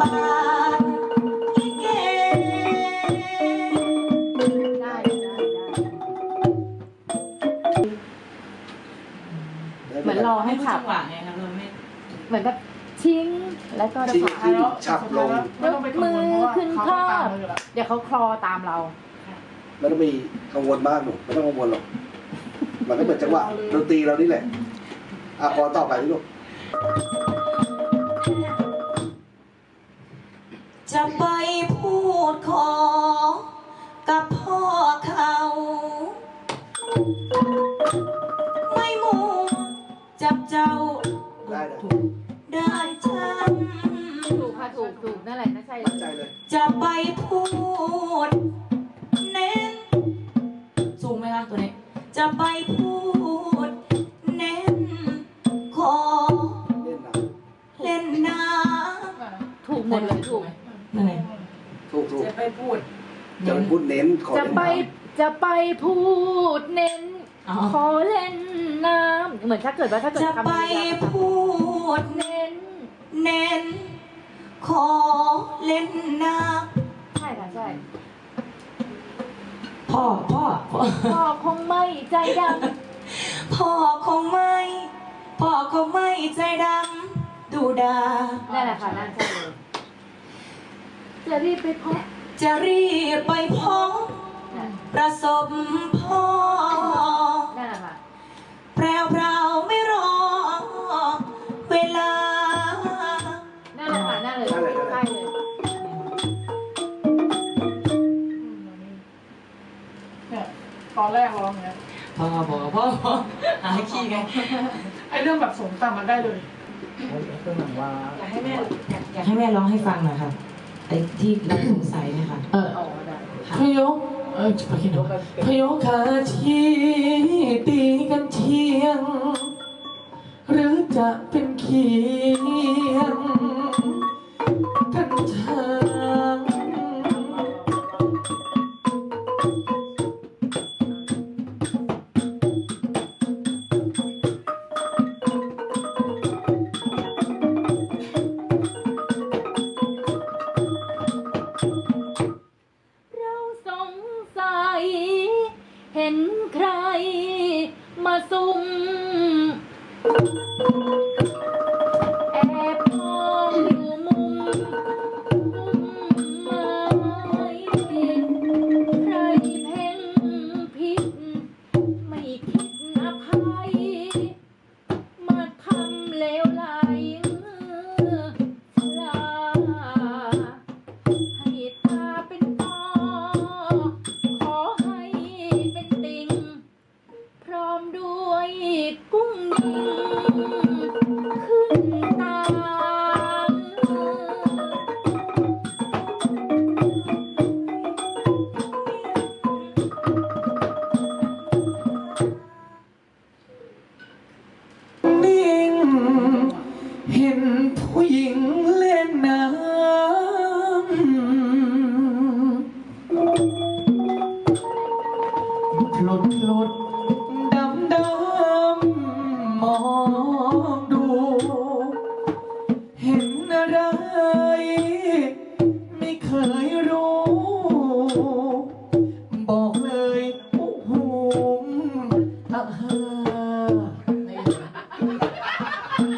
บาทลิเกได้ได้ได้เหมือนรอให้ขับ จังหวะไงครับเราไม่เหมือนแบบชิงแล้วก็จะชิงผ่าคือฉับลง ไม่ต้องไปกังวลเพราะว่าเขาต้องตามเราอยู่แล้วเดี๋ยวเขาคลอตามเรา ไม่ต้องมีกังวลมากหนูไม่ต้องกังวลหรอก มันก็เหมือนจังหวะดนตรีเรานี่แหละ อะพอต่อไปพี่ลูก จะไปพูดขอ กับพ่อเขา จะไปพูดเน้นขอจะเน้นไปหนังจะไปพูดเน้น อ๋อ ขอเล่นน้ำเหมือนถ้าเกิดว่าถ้าเกิดจะคำไปนี้ยาวพูดเน้นเน้น ขอเล่นน้ใช่ค่ะใช่ำพ่อพ่อพ่อพ่อคงไม่ใจดพ่อคงไม่ พ่อคงไม่ใจดำดูดาำนั่นแหละค่ะนั่นใช่เลยจะรีบไปพบ จะรีบไปพบนั่นประสบพ่อนั่นแหละค่ะแพรวพราวไม่รอเวลา นั่นแหละค่ะนั่นเลยใช่เลยเนี่ยตอนแรกร้องเนี้ยพ่อพ่อพ่อพ่อหาขี้ไงไอ้เรื่องแบบสูงต่ำมันได้เลย อยากให้แม่อยากให้แม่ร้องให้ฟังหน่อยครับ ไอ้ที่เราสงสัยเนะคะเอออ๋อได้พยกเออพยกพยกขาที่ตีกันเที่ยง หรือจะเป็นเคียงกันทางเรา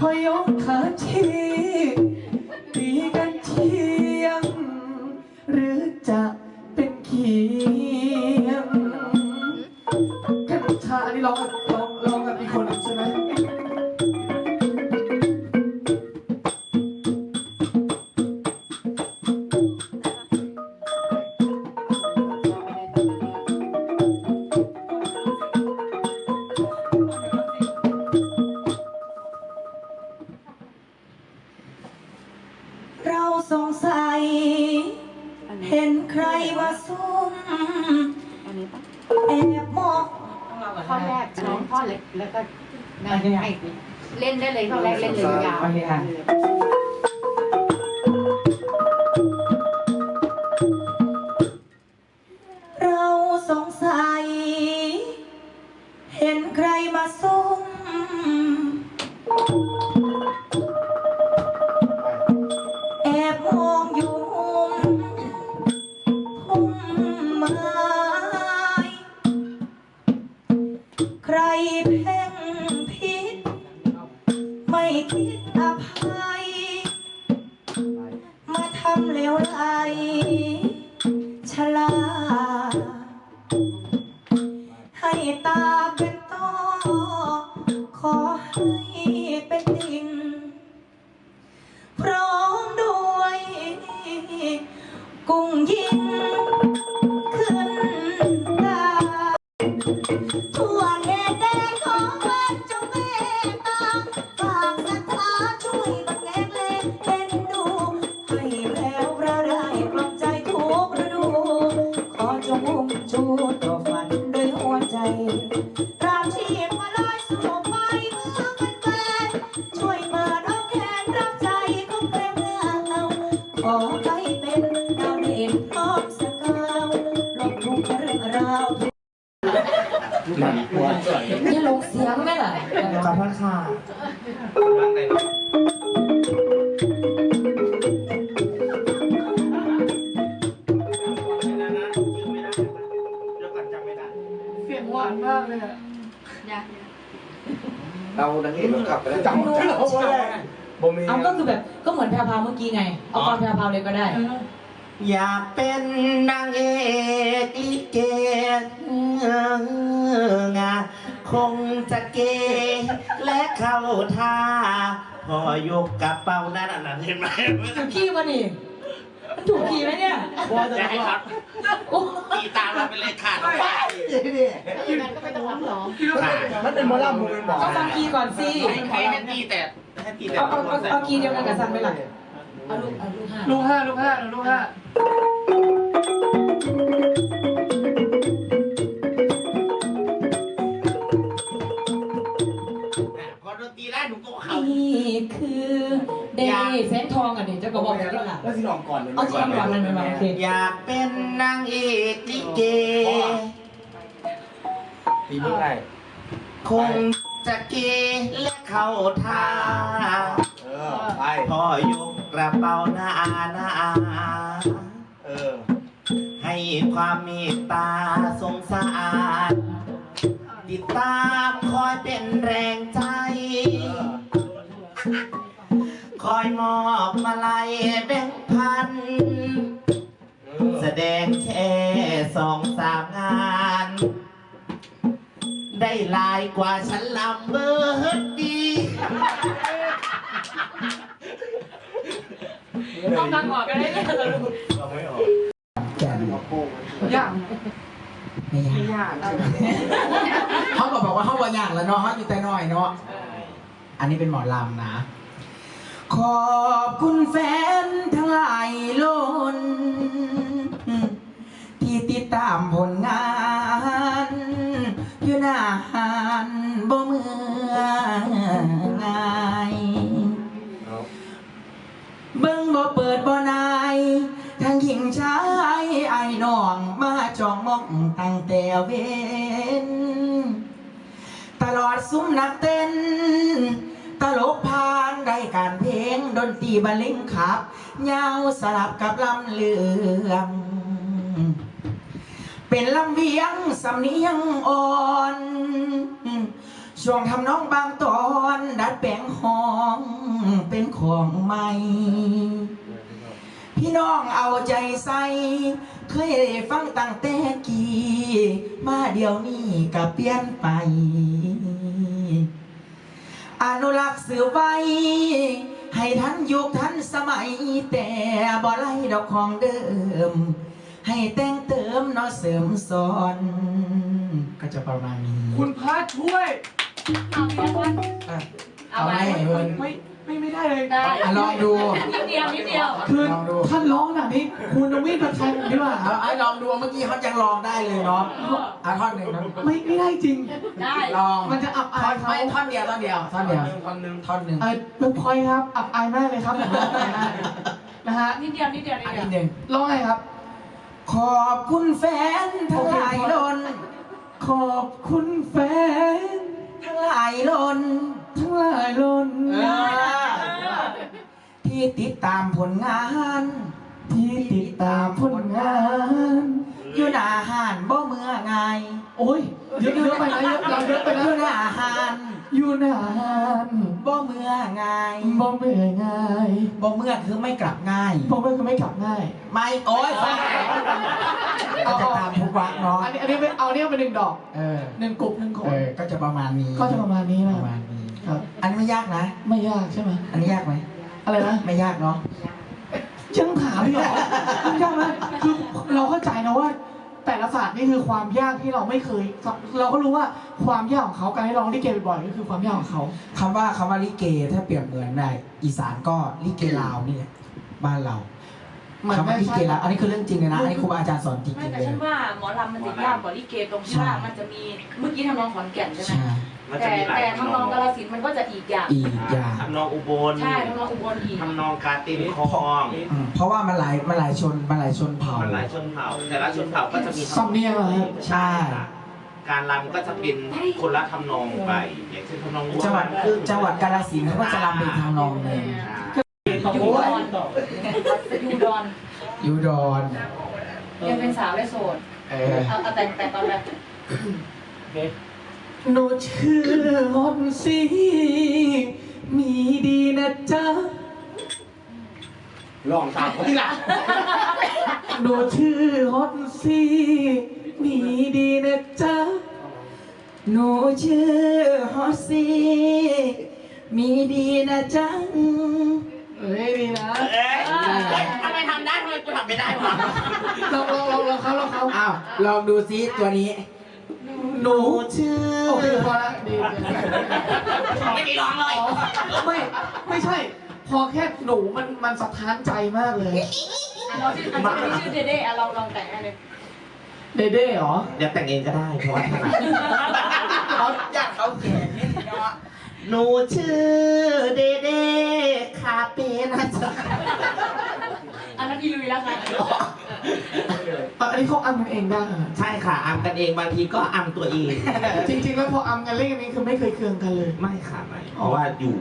พอยศขาชี เลยท่อนแรกเล่นเลยยาวโครสงสัย เห็นใครมาซุ่มแอบมองยู่มยุ่มม้ใคร คิดอภัย มาทำเลวไหลชลาให้ตาเป็นต้อขอให้เป็นดิ่งพร้อมด้วยกุ้งยิง ขอให้เป็นดาวเด่นพร้อมสกาวลบทุกเรื่องราวนี่ลงเสียงไหมล่ะขอบพระค่ะเสียงหวานมากเลยอะเอานางเอกเรากลับไปแล้วจำไม่ได้ บ่มีเอาก็คือแบบก็เหมือนแพรวพราวเมื่อกี้ไง เอากรแพรวพราวเลยก็ได้ อยากเป็นนางเอกลิเกงาคงจะเกและเข้าท่า พอยกกระเป๋านั่นน่ะเห็นไหมถูกคีย์ป่ะนี่มันถูกคีย์ไหมเนี่ยจะให้ครับโอ้ตีตามเราไปเลยค่ะน้องไปมันเป็นหมอลำผมเป็นหมอต้องฟังคีย์ก่อนสิใครให้ตีแต่ ให้ตีแต่เอาเอาเอาเอาคีย์เดียวกันกับซันไหมล่ะเอาลูกเอาลูกห้าลูกห้าลูกห้าลูกห้าพอดนตรีได้หนูก็เขานี่คือเดย์แสงทองอะเดี๋ยวเจ้าก็บอกอย่างนี้ล่ะแล้วที่ลองก่อนเลยเอาที่ลองก่อนมันมาโอเคอยากเป็นนางเอกลิเกตีมือได้คง จะเกและเข้าท่าเออไปพอยกกระเป๋าหน้าหน้าเออ ให้ความเมตตาสงสารติดตามคอยเป็นแรงใจ คอยมอบมาลัยแบ่งค์พัน แสดงแค่สองสามงาน ได้หลายกว่าฉันลำเบิดดี ต้องฟังออกกันได้เนี่ยสรุปแก่นย่างไม่ยากเขาก็บอกว่าเขาบางอย่างแล้วเนาะเขาอยู่แต่น้อยเนาะอันนี้เป็นหมอลำนะ ขอบคุณแฟนทั้งหลายล้นที่ติดตามผลงาน อยู่นานบ่เมื่อง่ายเบิ่งบ่เปิดบ่นายทั้งหญิงชายไอ้น้องมาจองมองตั้งแต่เว้นตลอดซุ้มนักเต้น ตลกพานได้การเพลงดนตรีบรรเลงขับเงาสลับกับลำเลือง เป็นลำเวียงสำเนียงอ่อน ช่วงทำน้องบางตอน ดัดแปลงห้องเป็นของใหม่ พี่น้องเอาใจใส่ เคยได้ฟังตั้งแต่กี้มาเดี๋ยวนี้ก็เปลี่ยนไป อนุรักษ์สือไว้ให้ทันยุคทันสมัยแต่บ่ไล่ดอกของเดิม ให้แต่งเติมเนาะเสริมสอน ก็จะประมาณนี้คุณพระช่วยอะเอาไว้ให้เพิ่นไม่ไม่ไม่ได้เลยอะลองดู นิดเดียวนิดเดียวคือลองดู ท่านร้องขนาดนี้ คุณต้องวิ่งมาแทนดีกว่า เอาไอ้ลองดูเมื่อกี้เขายังลองได้เลยเนาะอะท่อนหนึ่งนะไม่ไม่ได้จริง ได้ลองมันจะอับอาท่อยนเขาไม่ท่อนเดียวท่อนเดียวท่อนเดียวท่อนหนึ่งท่อนหนึ่งเออลูกพลอยครับ อับอายมากเลยครับผมนะฮะนิดเดียวนิดเดียวนิอัดนเดียวนี้หนึ่งร้องไงครับ ขอบคุณแฟนทั้งหลายล้น ขอบคุณแฟน ทั้งหลายล้น ทั้งหลายล้นเออที่ติดตามผลงาน ที่ติดตามผลงาน อยู่อยู่หน้าห้านบ่เมื่อไงโอ้ยเยอะเยอะไปนะเยอะเราเยอะไปอนะยู่หน้าห้านอยู่นานบ่เมื่อไงบ่เบื่อง่ายบ่เมื่อคือไม่กลับง่ายบ่เบื่อคือไม่กลับง่าย ไม่โอ้ยฟังก็จะตามทุกวักเนาะอันนี้อันนี้เป็นเอาเนี่ยเป็นหนึ่งดอกเออหนึ่งกลุ่มหนึ่งคเอนอก็จะประมาณนี้ก็จะประมาณนี้ปนะระมาณนี้ครับ อันนี้ไม่ยากนะ ไม่ยากใช่ไหมอันนี้ยากไหมอะไรนะไม่ยากเนาะ ยังถามอีกเหรอมันยากนะคือเราเข้าใจนะว่า แต่ละศาสตร์นี่คือความยากที่เราไม่เคย เราก็รู้ว่าความยากของเขาการให้ร้องลิเกบ่อยๆก็คือความยากของเขาคำว่าคำว่าลิเกถ้าเปรียบเหมือนในอีสานก็ลิเกลาวนี่แหละบ้านเรามันคำว่าไม่ลิใช่เกลาวอันนี้คือเรื่องจริงเลยนะอันนี้ครูบาอาจารย์สอนจริไม่งๆแต่เลยฉันว่าหมอลำมันจะยากกว่าลิเกตรงที่ว่ามันจะมีเมื่อกี้ทำนองขอนแก่นใช่ไหมใช่ มันจะแต่มีหลายแต่ทำทำนนอองงกาลสินธุ์มันก็จะอีกอย่างอีกอย่าง ทำนองอุบลใช่ทำนองอุบลอีก ทำนองกาตินคลองอืมเพราะว่ามันหลายมันหลายชนมันหลายชนเผ่า มันหลายชนเผ่าแต่ละชนเผ่าก็จะมีสำเนียงเหรอครับใช่การรำก็จะเป็นคนละทำนองไปอย่างเช่นทำนองจังหวัดจังหวัดกาฬสินธุ์เขาก็จะรำเป็นทางนองหนึ่งอยู่ดอนอยู่ดอนยูดอนยังเป็นสาวและโสดเออเอาเอาแต่งแต่ตอนแบบ หนูชื่อฮอนซีมีดีนะจ๊ะลองตามเขาที่หลังหนูชื่อฮอนซีมีดีนะจ๊ะหนูชื่อฮอสซี่มีดีนะจังเอ้ยดีนะทำไมทำได้ทำไมกูทำไม่ได้วะลองลองลองลองเขาลองเขาอ้าวลองดูซิตัวนี้ หนูชื่อโอเคพอละดีดีไม่มีร้องเลยอ๋อไม่ไม่ใช่ พอแค่หนูมันมันสะท้านใจมากเลยเราชื่ออันนี้ชื่อเดเด้อะลองลองแต่งให้เลยเดเด้เหรอเดี๋ยวแต่งเองก็ได้เพราะว่าถนัดเขาอยากเขาแก่นี่เนาะหนูชื่อเดเด้คาเป้นะจ๊ะ อันนั้นอีลุยแล้วค่ะอันนี้เขาอัมกันเองได้เหรอใช่ค่ะอำกันเองบางทีก็อำตัวเอง จริงๆแล้วพออัมกันเล่นกันนี้คือไม่เคยเคืองกันเลย ไม่ค่ะไม่เพราะว่าอยู่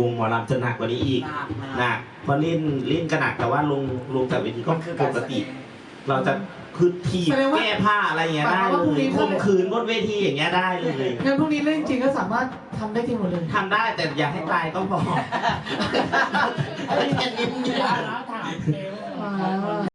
วงหมอลำจะหนักกว่านี้อีกหนักเพราะเล่นเล่นก็หนักแต่ว่าลงลงจากเวทีก็ปกติ เราจะคือทีบแสดงว่าแก้ผ้าอะไรอย่างเงี้ยได้แปลว่าพรุ่งเลนี้ยถ้าข่มขืนบนเวทีอย่างเงี้ยได้เลยงั้นพวกนี้เล่นจริงก็สามารถทำได้จริงหมดเลยทำได้แต่อย่าให้ตายก็พออ่า Ah.